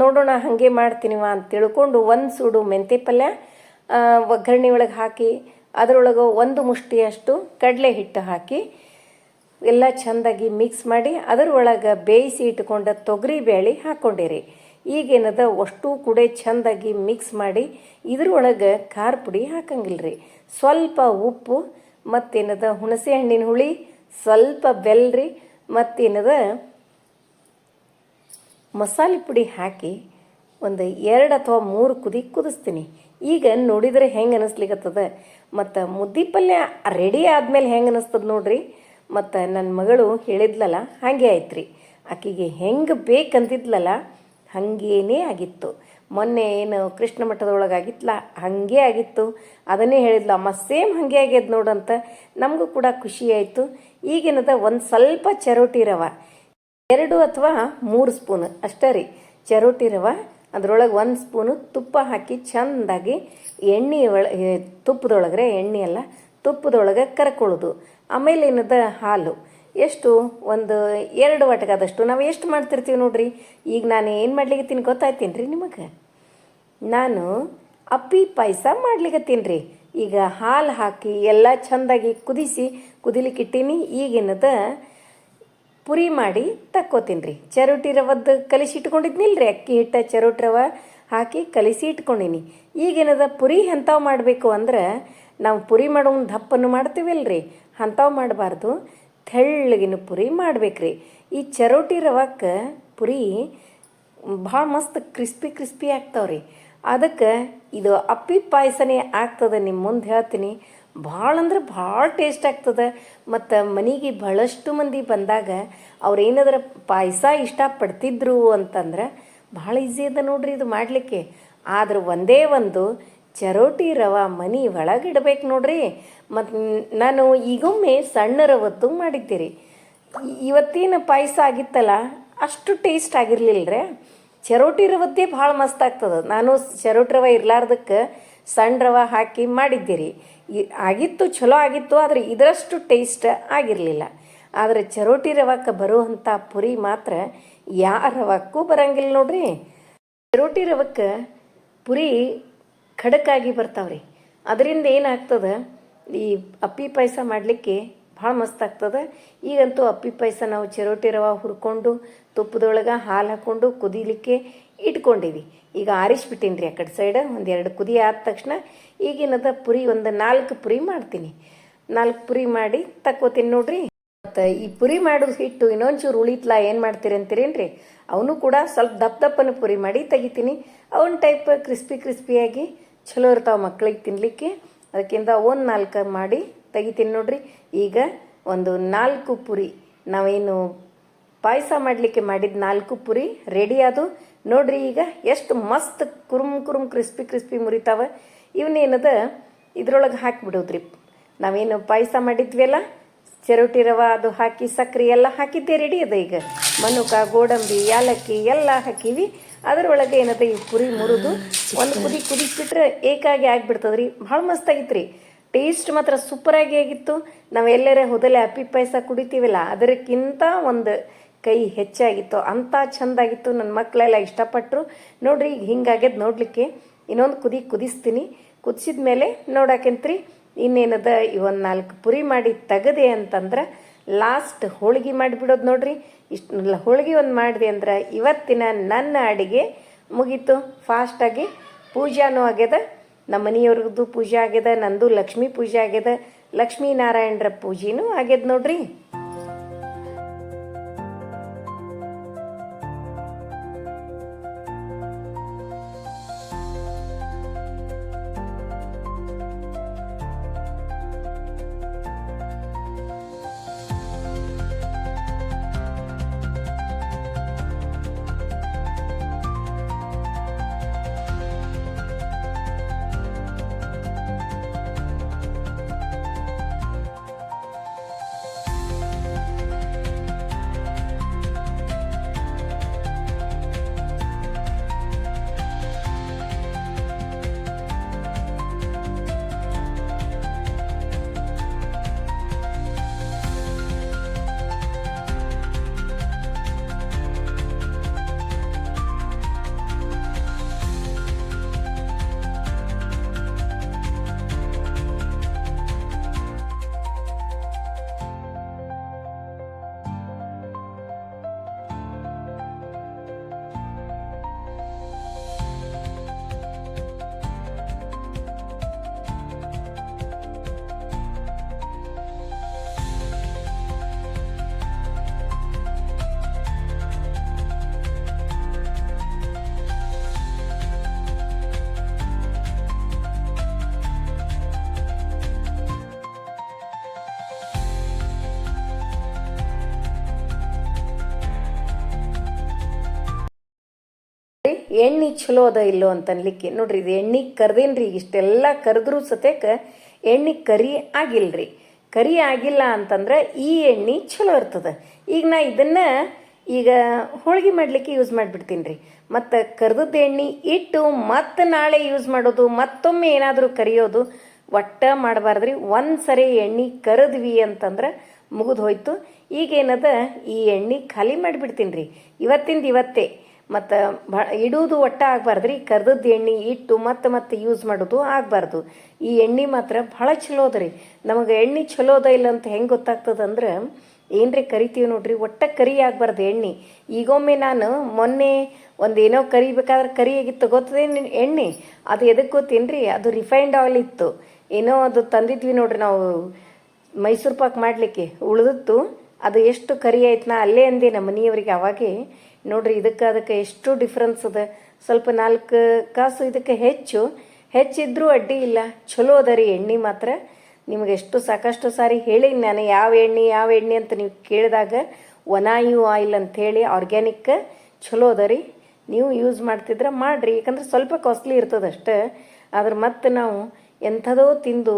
ನೋಡೋಣ ಹಾಗೆ ಮಾಡ್ತೀನಿವಾ ಅಂತ ತಿಳ್ಕೊಂಡು ಒಂದು ಸೂಡು ಮೆಂತೆ ಪಲ್ಯ ಒಗ್ಗರಣೆ ಒಳಗೆ ಹಾಕಿ, ಅದರೊಳಗೆ ಒಂದು ಮುಷ್ಟಿಯಷ್ಟು ಕಡಲೆ ಹಿಟ್ಟು ಹಾಕಿ, ಎಲ್ಲ ಚೆಂದಾಗಿ ಮಿಕ್ಸ್ ಮಾಡಿ, ಅದರೊಳಗೆ ಬೇಯಿಸಿ ಇಟ್ಕೊಂಡ ತೊಗರಿ ಬೇಳೆ ಹಾಕ್ಕೊಂಡಿರಿ ಈಗೇನದ ಅಷ್ಟು ಕೂಡ ಚಂದಾಗಿ ಮಿಕ್ಸ್ ಮಾಡಿ ಇದ್ರೊಳಗೆ ಖಾರ ಪುಡಿ ಹಾಕಂಗಿಲ್ಲ ರೀ ಸ್ವಲ್ಪ ಉಪ್ಪು, ಮತ್ತೇನದ ಹುಣಸೆ ಹಣ್ಣಿನ ಹುಳಿ, ಸ್ವಲ್ಪ ಬೆಲ್ಲ ರೀ ಮತ್ತೇನದ ಮಸಾಲೆ ಪುಡಿ ಹಾಕಿ ಒಂದು ಎರಡು ಅಥವಾ ಮೂರು ಕುದಿ ಕುದಿಸ್ತೀನಿ. ಈಗ ನೋಡಿದರೆ ಹೆಂಗೆ ಅನಿಸ್ಲಿಕ್ಕತ್ತದ ಮತ್ತು ಮುದ್ದೆ ಪಲ್ಯ ರೆಡಿ ಆದಮೇಲೆ ಹೆಂಗೆ ಅನಿಸ್ತದ ನೋಡ್ರಿ. ಮತ್ತು ನನ್ನ ಮಗಳು ಹೇಳಿದ್ಲಲ್ಲ, ಹಾಗೆ ಆಯ್ತು ರೀ ಆಕೆಗೆ ಹೆಂಗೆ ಬೇಕಂತಿದ್ಲಲ್ಲ ಹಾಗೇನೇ ಆಗಿತ್ತು. ಮೊನ್ನೆ ಏನು ಕೃಷ್ಣ ಮಠದೊಳಗೆ ಆಗಿತ್ತಲ್ಲ ಹಾಗೆ ಆಗಿತ್ತು. ಅದನ್ನೇ ಹೇಳಿದ್ಲು, ಅಮ್ಮ, ಸೇಮ್ ಹಾಗೆ ಆಗ್ಯದ ನೋಡಂತ ನಮಗೂ ಕೂಡ ಖುಷಿ ಆಯಿತು. ಈಗಿನದ ಒಂದು ಸ್ವಲ್ಪ ಚರೋಟಿ ರವ, ಎರಡು ಅಥವಾ ಮೂರು ಸ್ಪೂನ್, ಅಷ್ಟೇ ರೀ. ಚರೋಟಿ ರವೆ, ಅದರೊಳಗೆ ಒಂದು ಸ್ಪೂನು ತುಪ್ಪ ಹಾಕಿ ಚೆಂದಾಗಿ ಎಣ್ಣೆ ಒಳ ತುಪ್ಪದೊಳಗ್ರೆ ಎಣ್ಣೆ ಅಲ್ಲ, ತುಪ್ಪದೊಳಗೆ ಕರ್ಕೊಳ್ಳೋದು. ಆಮೇಲೆ ಏನದ? ಹಾಲು. ಎಷ್ಟು? ಒಂದು ಎರಡು ವಾಟಗಾದಷ್ಟು ನಾವು ಎಷ್ಟು ಮಾಡ್ತಿರ್ತೀವಿ ನೋಡ್ರಿ? ಈಗ ನಾನು ಏನು ಮಾಡ್ಲಿಕ್ಕೆ ಗೊತ್ತಾಯ್ತೀನಿ ರೀ ನಿಮಗೆ? ನಾನು ಅಪ್ಪಿ ಪಾಯಸ ಮಾಡ್ಲಿಕತ್ತೀನಿ ರೀ ಈಗ ಹಾಲು ಹಾಕಿ ಎಲ್ಲ ಚೆಂದಾಗಿ ಕುದಿಸಿ ಕುದಿಲಿಕ್ಕೆ ಇಟ್ಟೀನಿ. ಈಗೇನದ ಪುರಿ ಮಾಡಿ ತಕ್ಕೋತೀನಿ ರೀ ಚರೋಟಿ ರವದ್ದು ಕಲಿಸಿ ಇಟ್ಕೊಂಡಿದ್ನಿಲ್ಲ ರೀ ಅಕ್ಕಿ ಹಿಟ್ಟ ಚರೋಟಿ ರವ ಹಾಕಿ ಕಲಿಸಿ ಇಟ್ಕೊಂಡೀನಿ. ಈಗೇನದ ಪುರಿ ಎಂಥವು ಮಾಡಬೇಕು ಅಂದ್ರೆ ನಾವು ಪುರಿ ಮಾಡೋ ದಪ್ಪನ್ನು ಮಾಡ್ತೀವಲ್ಲ ರೀ ಅಂಥವು ಮಾಡಬಾರ್ದು. ತೆಳ್ಳಗಿನ ಪುರಿ ಮಾಡ್ಬೇಕ್ರಿ. ಈ ಚರೋಟಿ ರವಕ್ಕೆ ಪುರಿ ಭಾಳ ಮಸ್ತ್ ಕ್ರಿಸ್ಪಿ ಕ್ರಿಸ್ಪಿ ಆಗ್ತಾವ್ರಿ. ಅದಕ್ಕೆ ಇದು ಅಪ್ಪಿ ಪಾಯಸನೇ ಆಗ್ತದೆ ನಿಮ್ಮ ಮುಂದೆ ಹೇಳ್ತೀನಿ. ಭಾಳ ಅಂದ್ರೆ ಭಾಳ ಟೇಸ್ಟ್ ಆಗ್ತದೆ. ಮತ್ತು ಮನೆಗೆ ಭಾಳಷ್ಟು ಮಂದಿ ಬಂದಾಗ ಅವ್ರು ಪಾಯಸ ಇಷ್ಟಪಡ್ತಿದ್ರು ಅಂತಂದ್ರೆ ಭಾಳ ಈಸಿ ಅದ ನೋಡ್ರಿ ಇದು ಮಾಡಲಿಕ್ಕೆ. ಆದ್ರೆ ಒಂದೇ ಒಂದು ಚರೋಟಿ ರವೆ ಮನಿ ಒಳಗಿಡ್ಬೇಕು ನೋಡ್ರಿ. ಮತ್ತು ನಾನು ಈಗೊಮ್ಮೆ ಸಣ್ಣ ರವತ್ತು ಮಾಡಿದ್ದೀರಿ. ಇವತ್ತಿನ ಪಾಯಸ ಆಗಿತ್ತಲ್ಲ, ಅಷ್ಟು ಟೇಸ್ಟ್ ಆಗಿರಲಿಲ್ಲ ರೀ ಚರೋಟಿ ರವದ್ದೇ ಭಾಳ ಮಸ್ತ್ ಆಗ್ತದೆ. ನಾನು ಚರೋಟಿ ರವೆ ಇರ್ಲಾರ್ದಕ್ಕೆ ಸಣ್ಣ ರವೆ ಹಾಕಿ ಮಾಡಿದ್ದೀರಿ. ಆಗಿತ್ತು, ಚಲೋ ಆಗಿತ್ತು, ಆದರೆ ಇದರಷ್ಟು ಟೇಸ್ಟ್ ಆಗಿರಲಿಲ್ಲ. ಆದರೆ ಚರೋಟಿ ರವಕ್ಕೆ ಬರುವಂಥ ಪುರಿ ಮಾತ್ರ ಯಾವ ರವಕ್ಕೂ ಬರಂಗಿಲ್ಲ ನೋಡ್ರಿ. ಚರೋಟಿ ರವಕ್ಕೆ ಪುರಿ ಖಡಕ್ಕಾಗಿ ಬರ್ತಾವ್ರಿ. ಅದರಿಂದ ಏನಾಗ್ತದೆ? ಈ ಅಪ್ಪಿ ಪಾಯಸ ಮಾಡಲಿಕ್ಕೆ ಭಾಳ ಮಸ್ತ್ ಆಗ್ತದೆ. ಈಗಂತೂ ಅಪ್ಪಿ ಪಾಯಸ ನಾವು ಚಿರೋಟಿ ರವ ಹುರ್ಕೊಂಡು, ತುಪ್ಪದೊಳಗೆ ಹಾಲು ಹಾಕ್ಕೊಂಡು ಕುದಿಲಿಕ್ಕೆ ಇಟ್ಕೊಂಡಿವಿ. ಈಗ ಆರಿಸ್ಬಿಟ್ಟೀನಿ ರೀ ಆ ಕಡೆ ಸೈಡ್ ಒಂದೆರಡು ಕುದಿ ಆದ ತಕ್ಷಣ ಈಗಿನದ ಪುರಿ ಒಂದು ನಾಲ್ಕು ಪುರಿ ಮಾಡ್ತೀನಿ. ನಾಲ್ಕು ಪುರಿ ಮಾಡಿ ತಕ್ಕೋತೀನಿ ನೋಡ್ರಿ. ಮತ್ತು ಈ ಪುರಿ ಮಾಡೋದು ಹಿಟ್ಟು ಇನ್ನೊಂಚೂರು ಉಳಿತಲ ಏನು ಮಾಡ್ತೀರಿ ಅಂತೀರೇನ್ರಿ? ಅವನು ಕೂಡ ಸ್ವಲ್ಪ ದಪ್ಪ ದಪ್ಪನ ಪುರಿ ಮಾಡಿ ತೆಗಿತೀನಿ. ಅವನ ಟೈಪ್ ಕ್ರಿಸ್ಪಿ ಕ್ರಿಸ್ಪಿಯಾಗಿ ಚಲೋ ಇರ್ತಾವೆ ಮಕ್ಳಿಗೆ ತಿನ್ನಲಿಕ್ಕೆ ಅದಕ್ಕಿಂತ ಒಂದು ನಾಲ್ಕು ಮಾಡಿ ತೆಗಿತೀನಿ ನೋಡ್ರಿ. ಈಗ ಒಂದು ನಾಲ್ಕು ಪುರಿ. ನಾವೇನು ಪಾಯಸ ಮಾಡಲಿಕ್ಕೆ ಮಾಡಿದ ನಾಲ್ಕು ಪುರಿ ರೆಡಿ ಅದು. ನೋಡ್ರಿ ಈಗ ಎಷ್ಟು ಮಸ್ತ್ ಕುರುಮ್ ಕುರುಮ್ ಕ್ರಿಸ್ಪಿ ಕ್ರಿಸ್ಪಿ ಮುರಿತಾವ. ಇವನ್ನೇನದ ಇದ್ರೊಳಗೆ ಹಾಕಿಬಿಡೋದ್ರಿ ನಾವೇನು ಪಾಯಸ ಮಾಡಿದ್ವಲ್ಲ? ಚರೋಟಿ ರವೆ ಅದು ಹಾಕಿ ಸಕ್ಕರೆ ಎಲ್ಲ ಹಾಕಿದ್ದೆ ರೆಡಿ ಅದ ಈಗ. ಮನುಕ, ಗೋಡಂಬಿ ಏಲಕ್ಕಿ ಎಲ್ಲ ಹಾಕಿವಿ. ಅದರೊಳಗೆ ಏನದ ಈ ಪುರಿ ಮುರಿದು ಒಂದು ಕುದಿ ಕುದಿಸ್ಬಿಟ್ರೆ ಏಕಾಗಿ ಆಗಿಬಿಡ್ತದ್ರಿ. ಭಾಳ ಮಸ್ತಾಗಿತ್ತು ರೀ ಟೇಸ್ಟ್ ಮಾತ್ರ ಸೂಪರಾಗಿ ಆಗಿತ್ತು. ನಾವು ಎಲ್ಲರೇ ಹೋದಲ್ಲಿ ಅಪ್ಪಿ ಪಾಯಸ ಕುಡಿತೀವಲ್ಲ, ಅದಕ್ಕಿಂತ ಒಂದು ಕೈ ಹೆಚ್ಚಾಗಿತ್ತು. ಅಂಥ ಚಂದಾಗಿತ್ತು ನನ್ನ ಮಕ್ಕಳೆಲ್ಲ ಇಷ್ಟಪಟ್ಟರು ನೋಡ್ರಿ, ಈಗ ಹಿಂಗಾಗ್ಯದ ನೋಡಲಿಕ್ಕೆ. ಇನ್ನೊಂದು ಕುದಿ ಕುದಿಸ್ತೀನಿ. ಕುದಿಸಿದ ಮೇಲೆ ನೋಡಾಕೆಂತ್ರಿ, ಇನ್ನೇನದ ಇವೊಂದು ನಾಲ್ಕು ಪುರಿ ಮಾಡಿ ತೆಗದೆ ಅಂತಂದ್ರೆ ಲಾಸ್ಟ್ ಹೋಳಿಗೆ ಮಾಡಿಬಿಡೋದು ನೋಡ್ರಿ. ಇಷ್ಟು ಹೋಳಿಗೆ ಒಂದು ಮಾಡಿದೆ ಅಂದ್ರೆ ಇವತ್ತಿನ ನನ್ನ ಅಡುಗೆ ಮುಗೀತು. ಫಾಸ್ಟಾಗಿ ಪೂಜಾನೂ ಆಗ್ಯದ, ನಮ್ಮ ಮನೆಯವ್ರದ್ದು ಪೂಜೆ ಆಗ್ಯದ, ನಂದು ಲಕ್ಷ್ಮೀ ಪೂಜೆ ಆಗ್ಯದ, ಲಕ್ಷ್ಮೀನಾರಾಯಣರ ಪೂಜೆನೂ ಆಗ್ಯದ ನೋಡ್ರಿ. ಎಣ್ಣೆ ಚಲೋ ಅದ ಇಲ್ಲೋ ಅಂತ ಅನ್ಲಿಕ್ಕೆ. ನೋಡ್ರಿ, ಇದು ಎಣ್ಣೆ ಕರ್ದೇನ್ರಿ, ಇಷ್ಟೆಲ್ಲ ಕರೆದ್ರೂ ಸತೇಕ ಎಣ್ಣೆ ಕರಿ ಆಗಿಲ್ರಿ. ಕರಿ ಆಗಿಲ್ಲ ಅಂತಂದ್ರೆ ಈ ಎಣ್ಣೆ ಚಲೋ ಇರ್ತದ. ಈಗ ನಾ ಇದನ್ನು ಈಗ ಹೋಳಿಗೆ ಮಾಡ್ಲಿಕ್ಕೆ ಯೂಸ್ ಮಾಡಿಬಿಡ್ತೀನಿ ರೀ ಮತ್ತು ಕರ್ದದ ಎಣ್ಣೆ ಇಟ್ಟು ಮತ್ತೆ ನಾಳೆ ಯೂಸ್ ಮಾಡೋದು, ಮತ್ತೊಮ್ಮೆ ಏನಾದರೂ ಕರಿಯೋದು ಒಟ್ಟ ಮಾಡಬಾರ್ದ್ರಿ. ಒಂದು ಸರಿ ಎಣ್ಣೆ ಕರೆದ್ವಿ ಅಂತಂದ್ರೆ ಮುಗಿದು ಹೋಯ್ತು ಈಗೇನದ, ಈ ಎಣ್ಣೆ ಖಾಲಿ ಮಾಡಿಬಿಡ್ತೀನಿ ರೀ ಇವತ್ತಿಂದ ಇವತ್ತೇ. ಮತ್ತು ಬ ಇಡುವುದು ಒಟ್ಟ ಆಗಬಾರ್ದ್ರಿ ಕರ್ದದ್ದು ಎಣ್ಣೆ ಇಟ್ಟು ಮತ್ತೆ ಮತ್ತೆ ಯೂಸ್ ಮಾಡೋದು ಆಗಬಾರ್ದು. ಈ ಎಣ್ಣೆ ಮಾತ್ರ ಭಾಳ ಚಲೋ ಅದ ರೀ. ನಮಗೆ ಎಣ್ಣೆ ಚಲೋ ಅದ ಇಲ್ಲ ಅಂತ ಹೆಂಗೆ ಗೊತ್ತಾಗ್ತದಂದ್ರೆ ಏನ್ರಿ ಕರಿತೀವಿ ನೋಡ್ರಿ, ಒಟ್ಟ ಕರಿ ಆಗಬಾರ್ದು ಎಣ್ಣೆ. ಈಗೊಮ್ಮೆ ನಾನು ಮೊನ್ನೆ ಒಂದೇನೋ ಕರಿಬೇಕಾದ್ರೆ ಕರಿ ಆಗಿತ್ತು ಗೊತ್ತದೇನು ಎಣ್ಣೆ? ಅದು ಎದಕ್ಕೆ ಗೊತ್ತೇನ್ರಿ? ಅದು ರಿಫೈನ್ಡ್ ಆಯಿಲ್ ಇತ್ತು. ಏನೋ ಅದು ತಂದಿದ್ವಿ ನೋಡ್ರಿ ನಾವು ಮೈಸೂರು ಪಾಕ್ ಮಾಡಲಿಕ್ಕೆ. ಉಳಿದಿತ್ತು. ಅದು ಎಷ್ಟು ಕರಿ ಆಯ್ತು ನಾ ಅಲ್ಲೇ ಅಂದೆ ನಮ್ಮ ಮನೆಯವರಿಗೆ ಅವಾಗೆ. ನೋಡ್ರಿ, ಇದಕ್ಕೆ ಅದಕ್ಕೆ ಎಷ್ಟು ಡಿಫ್ರೆನ್ಸ್ ಅದ. ಸ್ವಲ್ಪ ನಾಲ್ಕು ಕಾಸು ಇದಕ್ಕೆ ಹೆಚ್ಚು. ಹೆಚ್ಚಿದ್ರೂ ಅಡ್ಡಿ ಇಲ್ಲ. ಚಲೋ ಅದ ರೀ ಎಣ್ಣೆ ಮಾತ್ರ. ನಿಮಗೆ ಎಷ್ಟು ಸಾಕಷ್ಟು ಸಾರಿ ಹೇಳಿನಿ ನಾನು, ಯಾವ ಎಣ್ಣೆ ಯಾವ ಎಣ್ಣೆ ಅಂತ ನೀವು ಕೇಳಿದಾಗ ಒನಾಯು ಆಯಿಲ್ ಅಂಥೇಳಿ ಆರ್ಗ್ಯಾನಿಕ್ ಚಲೋ ಅದ ರೀ. ನೀವು ಯೂಸ್ ಮಾಡ್ತಿದ್ರೆ ಮಾಡಿರಿ. ಯಾಕಂದ್ರೆ ಸ್ವಲ್ಪ ಕಾಸ್ಟ್ಲಿ ಇರ್ತದಷ್ಟೆ ಆದ್ರೆ ಮತ್ತೆ ನಾವು ಎಂಥದೋ ತಿಂದು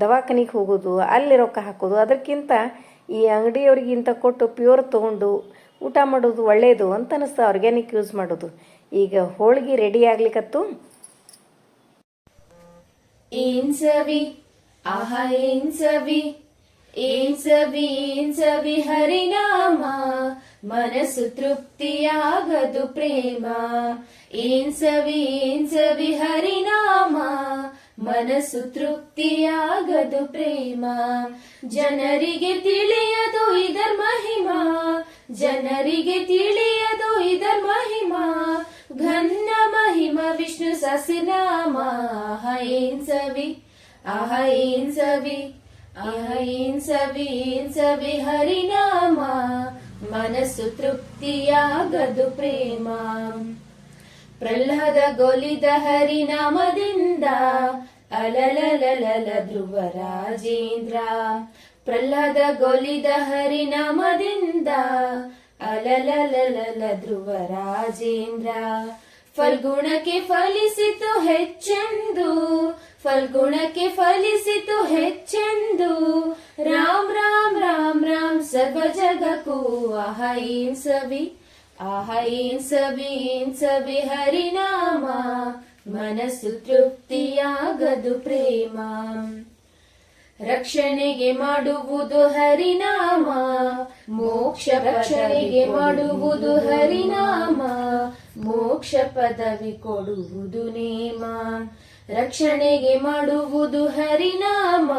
ದವಾಖಾನಿಗೆ ಹೋಗೋದು, ಅಲ್ಲಿ ರೊಕ್ಕ ಹಾಕೋದು, ಅದಕ್ಕಿಂತ ಈ ಅಂಗಡಿಯವ್ರಿಗೆ ಇಂಥ ಕೊಟ್ಟು ಪ್ಯೂರ್ ತೊಗೊಂಡು ಊಟ ಮಾಡೋದು ಒಳ್ಳೆಯದು ಅಂತ ಅನಿಸ್ತು ಆರ್ಗ್ಯಾನಿಕ್ ಯೂಸ್ ಮಾಡೋದು. ಈಗ ಹೋಳಿಗೆ ರೆಡಿ ಆಗ್ಲಿಕ್ಕತ್ತು ಏನ್ ಸವಿ? ಆಹಾ, ಏನ್ ಸವಿ? ಏನ್ ಸವಿ ಸವಿ? ಹರಿನಾಮ. ಮನಸ್ಸು ತೃಪ್ತಿಯಾಗದು ಪ್ರೇಮ. ಏನ್ ಸವಿ ಏನ್ ಸವಿ? ಹರಿನಾಮ. ಮನಸ್ಸು ತೃಪ್ತಿಯಾಗದು ಪ್ರೇಮ. ಜನರಿಗೆ ತಿಳಿಯದು ಇದರ್ ಮಹಿಮಾ. ಜನರಿಗೆ ತಿಳಿಯದು ಇದರ ಮಹಿಮಾ. ಘನ್ನ ಮಹಿಮ, ವಿಷ್ಣು ಸಸಿನಾಮ ಆಹ, ಏನ್ ಸವಿ? ಅಹೈನ್ ಸವಿ? ಅಹೈನ್ ಸವಿ? ಏನ್ ಸವಿ? ಹರಿನಾಮ. ಮನಸ್ಸು ತೃಪ್ತಿಯಾಗದು ಪ್ರೇಮ. ಪ್ರಹ್ಲಾದ ಗೊಲಿದ ಹರಿನಾಮದಿಂದ ಅಲಲಲಲಲ ಧ್ರುವ ರಾಜೇಂದ್ರ. ಪ್ರಹ್ಲಾದ ಗೊಲಿದ ಹರಿನಾಮದಿಂದ ಅಲಲಲಲಲ ಧ್ರುವ ರಾಜೇಂದ್ರ. ಫಲ್ಗುಣಕ್ಕೆ ಫಲಿಸಿತು ಹೆಚ್ಚೆಂದು, ಫಲ್ಗುಣಕ್ಕೆ ಫಲಿಸಿತು ಹೆಚ್ಚೆಂದು. ರಾಮ್ ರಾಮ್ ರಾಮ್ ರಾಮ್, ಸರ್ವ ಜಗಕ್ಕೂ ಆಹ ಏನ್ ಸವಿ, ಆಹ ಏನ್ ಸವಿ ಏನ್ ಸವಿ ಹರಿನಾಮ. ಮನಸ್ಸು ತೃಪ್ತಿಯಾಗದು ಪ್ರೇಮ. ರಕ್ಷಣೆಗೆ ಮಾಡುವುದು ಹರಿನಾಮ. ಮೋಕ್ಷ ರಕ್ಷಣೆಗೆ ಮಾಡುವುದು ಹರಿನಾಮ. ಮೋಕ್ಷ ಪದವಿ ಕೊಡುವುದು ನೇಮ. ರಕ್ಷಣೆಗೆ ಮಾಡುವುದು ಹರಿನಾಮ.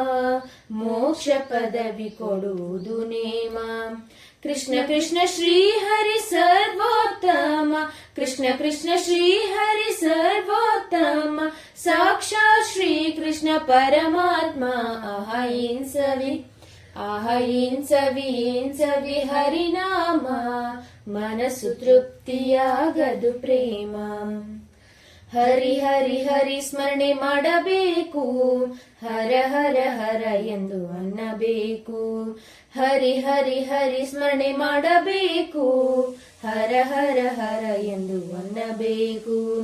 ಮೋಕ್ಷ ಪದವಿ ಕೊಡುವುದು ನೇಮ. ಕೃಷ್ಣ ಕೃಷ್ಣ ಶ್ರೀ ಹರಿ ಸರ್ವೋತ್ತಮ ಕೃಷ್ಣ ಕೃಷ್ಣ ಶ್ರೀ ಹರಿ ಸರ್ವೋತ್ತಮ ಸಾಕ್ಷಾತ್ ಶ್ರೀ ಕೃಷ್ಣ ಪರಮಾತ್ಮ ಆಹ ಏನ್ ಸವಿ ಆಹ ಏನ್ ಸವಿ ಏನ್ ಸವಿ ಹರಿನಾಮ ಮನಸ್ಸು ತೃಪ್ತಿಯಾಗದು ಪ್ರೇಮ ಹರಿ ಹರಿ ಹರಿ ಸ್ಮರಣೆ ಮಾಡಬೇಕು ಹರ ಹರ ಹರ ಎಂದು ಅನ್ನಬೇಕು ಹರಿ ಹರಿ ಹರಿ ಸ್ಮರಣೆ ಮಾಡಬೇಕು. ಹರ ಹರ ಹರ ಎಂದು ಅನ್ನಬೇಕು.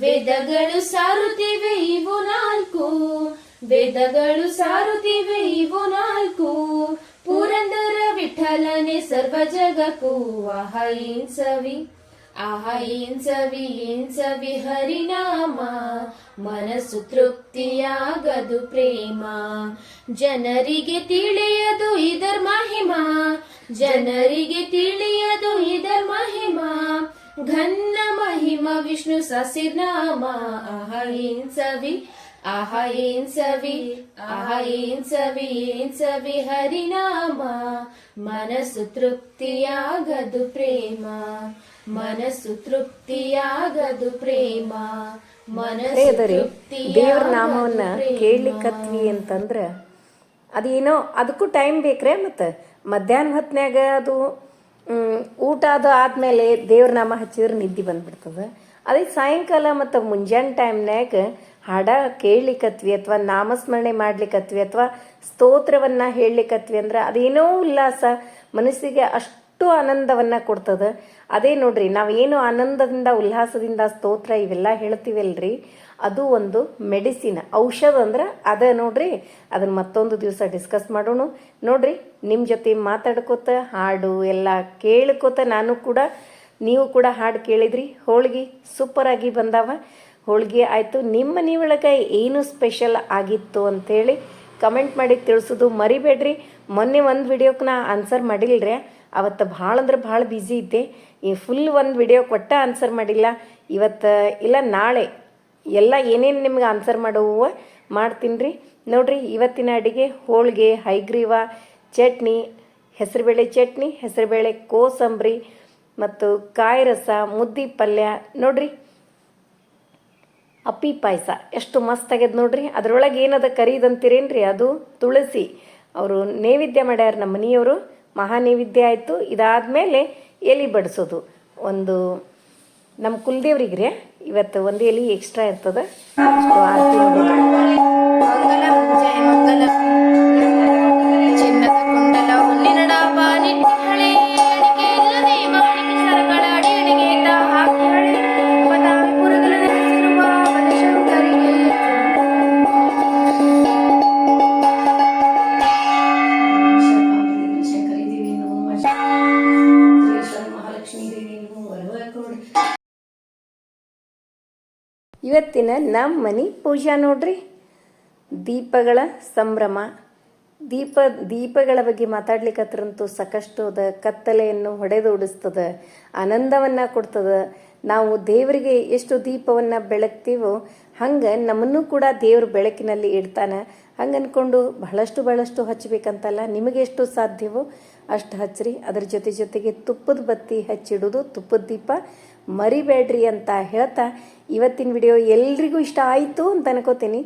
ವೇದಗಳು ಸಾರುತ್ತಿವೆ ಇವು ನಾಲ್ಕು. ವೇದಗಳು ಸಾರುತ್ತಿವೆ ಇವು ನಾಲ್ಕು. ಪುರಂದರ ವಿಠಲನೆ ಸರ್ವ ಜಗಕ್ಕೂ ಆಹ ಏನ್ ಸವಿ ಆಹ ಏನ್ ಸವಿ ಏನ್ ಸವಿ ಹರಿನಾಮ ಮನಸ್ಸು ತೃಪ್ತಿಯಾಗದು ಪ್ರೇಮ ಜನರಿಗೆ ತಿಳಿಯದು ಇದರ ಮಹಿಮಾ ಜನರಿಗೆ ತಿಳಿಯದು ಇದರ ಮಹಿಮಾ ಘನ್ನ ಮಹಿಮ ವಿಷ್ಣು ಸಸಿನಾಮ ಆಹ ಏನ್ ಸವಿ ಆಹ ಏನ್ ಸವಿ ಆಹ ಏನ್ ಸವಿ ಏನ್ ಸವಿ ಹರಿನಾಮ ಮನಸ್ಸು ತೃಪ್ತಿಯಾಗದು ಪ್ರೇಮ ಮನಸ್ಸು ತೃಪ್ತಿಯಾಗದು ಪ್ರೇಮ. ಮನಸ್ಸು ದೇವರ ದೇವ್ರ ನಾಮವನ್ನ. ಕೇಳಲಿಕ್ಕತ್ವಿ ಅಂತಂದ್ರೆ ಅದೇನೋ ಅದಕ್ಕೂ ಟೈಮ್ ಬೇಕ್ರೆ ಮತ್ತು ಮಧ್ಯಾಹ್ನ ಹೊತ್ನ್ಯಾಗ ಅದು ಊಟ ಅದು ಆದ್ಮೇಲೆ ದೇವ್ರ ನಾಮ ಹಚ್ಚಿದ್ರೆ ನಿದ್ದೆ ಬಂದ್ಬಿಡ್ತದೆ. ಅದೇ ಸಾಯಂಕಾಲ ಮತ್ತು ಮುಂಜಾನೆ ಟೈಮ್ನ್ಯಾಗ ಹಾಡ ಕೇಳಲಿಕ್ಕತ್ವಿ ಅಥವಾ ನಾಮಸ್ಮರಣೆ ಮಾಡ್ಲಿಕ್ಕತ್ವಿ ಅಥವಾ ಸ್ತೋತ್ರವನ್ನು ಹೇಳಲಿಕ್ಕತ್ವಿ ಅಂದ್ರೆ ಅದೇನೋ ಉಲ್ಲಾಸ. ಮನಸ್ಸಿಗೆ ಅಷ್ಟು ಆನಂದವನ್ನು ಕೊಡ್ತದ. ಅದೇ ನೋಡ್ರಿ ನಾವೇನು ಆನಂದದಿಂದ, ಉಲ್ಲಾಸದಿಂದ ಸ್ತೋತ್ರ ಇವೆಲ್ಲ ಹೇಳ್ತೀವಲ್ರಿ, ಅದು ಒಂದು ಮೆಡಿಸಿನ್, ಔಷಧ ಅಂದ್ರೆ ಅದ ನೋಡ್ರಿ. ಅದನ್ನ ಮತ್ತೊಂದು ದಿವಸ ಡಿಸ್ಕಸ್ ಮಾಡೋಣ. ನೋಡ್ರಿ ನಿಮ್ಮ ಜೊತೆ ಮಾತಾಡ್ಕೋತ, ಹಾಡು ಎಲ್ಲ ಕೇಳ್ಕೋತ ನಾನು ಕೂಡ, ನೀವು ಕೂಡ ಹಾಡು ಕೇಳಿದ್ರಿ. ಹೋಳಿಗೆ ಸೂಪರ್ ಆಗಿ ಬಂದಾವ. ಹೋಳಿಗೆ ಆಯಿತು. ನಿಮ್ಮ ನೀವೊಳಗೆ ಏನು ಸ್ಪೆಷಲ್ ಆಗಿತ್ತು ಅಂತೇಳಿ ಕಮೆಂಟ್ ಮಾಡಿ ತಿಳಿಸೋದು ಮರಿಬೇಡ್ರಿ. ಮೊನ್ನೆ ಒಂದು ವಿಡಿಯೋಕ್ಕೆ ನಾ ಆನ್ಸರ್ ಮಾಡಿಲ್ರಿ. ಅವತ್ತು ಭಾಳ ಅಂದ್ರೆ ಭಾಳ ಬ್ಯುಸಿ ಇದ್ದೆ. ಈ ಫುಲ್ ಒಂದು ವಿಡಿಯೋ ಕೊಟ್ಟ ಆನ್ಸರ್ ಮಾಡಿಲ್ಲ. ಇವತ್ತು ಇಲ್ಲ, ನಾಳೆ ಎಲ್ಲ ಏನೇನು ನಿಮ್ಗೆ ಆನ್ಸರ್ ಮಾಡುವ ಮಾಡ್ತೀನಿ ರೀ ನೋಡ್ರಿ, ಇವತ್ತಿನ ಅಡಿಗೆ ಹೋಳಿಗೆ, ಹೈಗ್ರೀವ, ಚಟ್ನಿ, ಹೆಸರುಬೇಳೆ ಚಟ್ನಿ, ಹೆಸರುಬೇಳೆ ಕೋಸಂಬರಿ ಮತ್ತು ಕಾಯಿ ರಸ, ಮುದ್ದಿ ಪಲ್ಯ. ನೋಡ್ರಿ, ಅಪ್ಪಿ ಪಾಯಸ ಎಷ್ಟು ಮಸ್ತ್ ಆಗ್ಯದ ನೋಡ್ರಿ. ಅದ್ರೊಳಗೆ ಏನದ ಕರೀದಂತೀರೇನ್ರಿ ಅದು ತುಳಸಿ. ಅವರು ನೈವೇದ್ಯ ಮಾಡ್ಯಾರ ನಮ್ಮ ಮನೆಯವರು. ಮಹಾ ನೈವೇದ್ಯ ಆಯಿತು. ಇದಾದಮೇಲೆ ಎಲೆ ಬಡಿಸೋದು. ಒಂದು ನಮ್ಮ ಕುಲದೇವ್ರಿಗೆ ಇವತ್ತು ಒಂದು ಎಲೆ ಎಕ್ಸ್ಟ್ರಾ ಇರ್ತದೆ. ಅಷ್ಟು ಆರತಿ ಇವತ್ತಿನ ನಮ್ಮ ಮನೆ ಪೂಜಾ ನೋಡ್ರಿ. ದೀಪಗಳ ಸಂಭ್ರಮ. ದೀಪ, ದೀಪಗಳ ಬಗ್ಗೆ ಮಾತಾಡ್ಲಿಕ್ಕತ್ರಂತೂ ಸಾಕಷ್ಟು ಅದ. ಕತ್ತಲೆಯನ್ನು ಹೊಡೆದೋಡಿಸ್ತದ. ಆನಂದವನ್ನು ಕೊಡ್ತದ. ನಾವು ದೇವರಿಗೆ ಎಷ್ಟು ದೀಪವನ್ನು ಬೆಳಗ್ತೀವೋ ಹಂಗೆ ನಮ್ಮನ್ನು ಕೂಡ ದೇವ್ರ ಬೆಳಕಿನಲ್ಲಿ ಇಡ್ತಾನೆ. ಹಂಗೆ ಅಂದ್ಕೊಂಡು ಬಹಳಷ್ಟು ಬಹಳಷ್ಟು ಹಚ್ಚಬೇಕಂತಲ್ಲ ನಿಮಗೆ ಎಷ್ಟು ಸಾಧ್ಯವೋ ಅಷ್ಟು ಹಚ್ಚಿರಿ ಅದ್ರ ಜೊತೆ ಜೊತೆಗೆ ತುಪ್ಪದ ಬತ್ತಿ ಹಚ್ಚಿಡೋದು, ತುಪ್ಪದ ದೀಪ. ಮರಿಬೇಡ್ರಿ ಅಂತ ಹೇಳ್ತಾ ಇವತ್ತಿನ ವಿಡಿಯೋ ಎಲ್ರಿಗೂ ಇಷ್ಟ ಆಯಿತು ಅಂತ ಅನ್ಕೋತೀನಿ.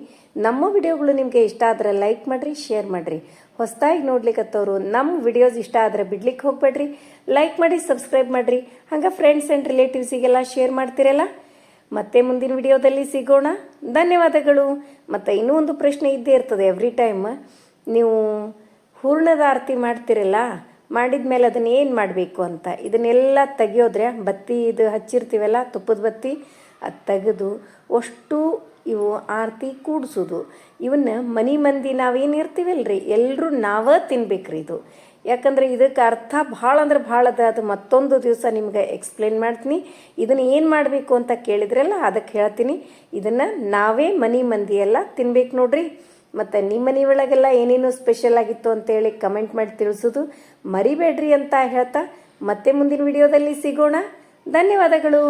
ನಮ್ಮ ವಿಡಿಯೋಗಳು ನಿಮಗೆ ಇಷ್ಟ ಆದರೆ ಲೈಕ್ ಮಾಡಿರಿ ಶೇರ್ ಮಾಡಿರಿ. ಹೊಸದಾಗಿ ನೋಡ್ಲಿಕ್ಕತ್ತವರು ನಮ್ಮ ವಿಡಿಯೋಸ್ ಇಷ್ಟ ಆದರೆ ಬಿಡ್ಲಿಕ್ಕೆ ಹೋಗ್ಬೇಡ್ರಿ. ಲೈಕ್ ಮಾಡಿ ಸಬ್ಸ್ಕ್ರೈಬ್ ಮಾಡಿರಿ. ಹಂಗೆ ಫ್ರೆಂಡ್ಸ್ ಆ್ಯಂಡ್ ರಿಲೇಟಿವ್ಸಿಗೆಲ್ಲ ಶೇರ್ ಮಾಡ್ತೀರಲ್ಲ? ಮತ್ತೆ ಮುಂದಿನ ವಿಡಿಯೋದಲ್ಲಿ ಸಿಗೋಣ. ಧನ್ಯವಾದಗಳು. ಮತ್ತು ಇನ್ನೂ ಒಂದು ಪ್ರಶ್ನೆ ಇದ್ದೇ ಇರ್ತದೆ ಎವ್ರಿ ಟೈಮ್ ನೀವು ಹೂರ್ಣದ ಆರತಿ ಮಾಡ್ತಿರಲ್ಲ? ಮಾಡಿದ ಮೇಲೆ ಅದನ್ನ ಏನು ಮಾಡಬೇಕು ಅಂತ. ಇದನ್ನೆಲ್ಲ ತೆಗಿಯೋದ್ರೆ ಬತ್ತಿ ಇದು ಹಚ್ಚಿರ್ತೀವಲ್ಲ, ತುಪ್ಪದ ಬತ್ತಿ, ಅದು ತೆಗೆದು ಅಷ್ಟು ಇವು ಆರತಿ ಕೂಡಿಸೋದು. ಇವನ್ನ ಮನೆ ಮಂದಿ ನಾವೇನು ರೀ ಎಲ್ಲರೂ ನಾವೇ ತಿನ್ಬೇಕ್ರಿ ಇದು. ಯಾಕಂದ್ರೆ ಇದಕ್ಕೆ ಅರ್ಥ ಭಾಳ ಅಂದ್ರೆ ಭಾಳ ಅದ. ಅದು ಮತ್ತೊಂದು ದಿವಸ ನಿಮ್ಗೆ ಎಕ್ಸ್ಪ್ಲೇನ್ ಮಾಡ್ತೀನಿ. ಇದನ್ನು ಏನು ಮಾಡಬೇಕು ಅಂತ ಕೇಳಿದ್ರಲ್ಲ ಅದಕ್ಕೆ ಹೇಳ್ತೀನಿ. ಇದನ್ನು ನಾವೇ ಮನಿ ಮಂದಿ ಎಲ್ಲ ತಿನ್ಬೇಕು ನೋಡ್ರಿ. ಮತ್ತು ನಿಮ್ಮ ಮನೆ ಒಳಗೆಲ್ಲ ಏನೇನು ಸ್ಪೆಷಲ್ ಆಗಿತ್ತು ಅಂತೇಳಿ ಕಮೆಂಟ್ ಮಾಡಿ ತಿಳಿಸೋದು ಮರಿಬೇಡ್ರಿ ಅಂತ ಹೇಳ್ತಾ ಮತ್ತೆ ಮುಂದಿನ ವಿಡಿಯೋದಲ್ಲಿ ಸಿಗೋಣ. ಧನ್ಯವಾದಗಳು.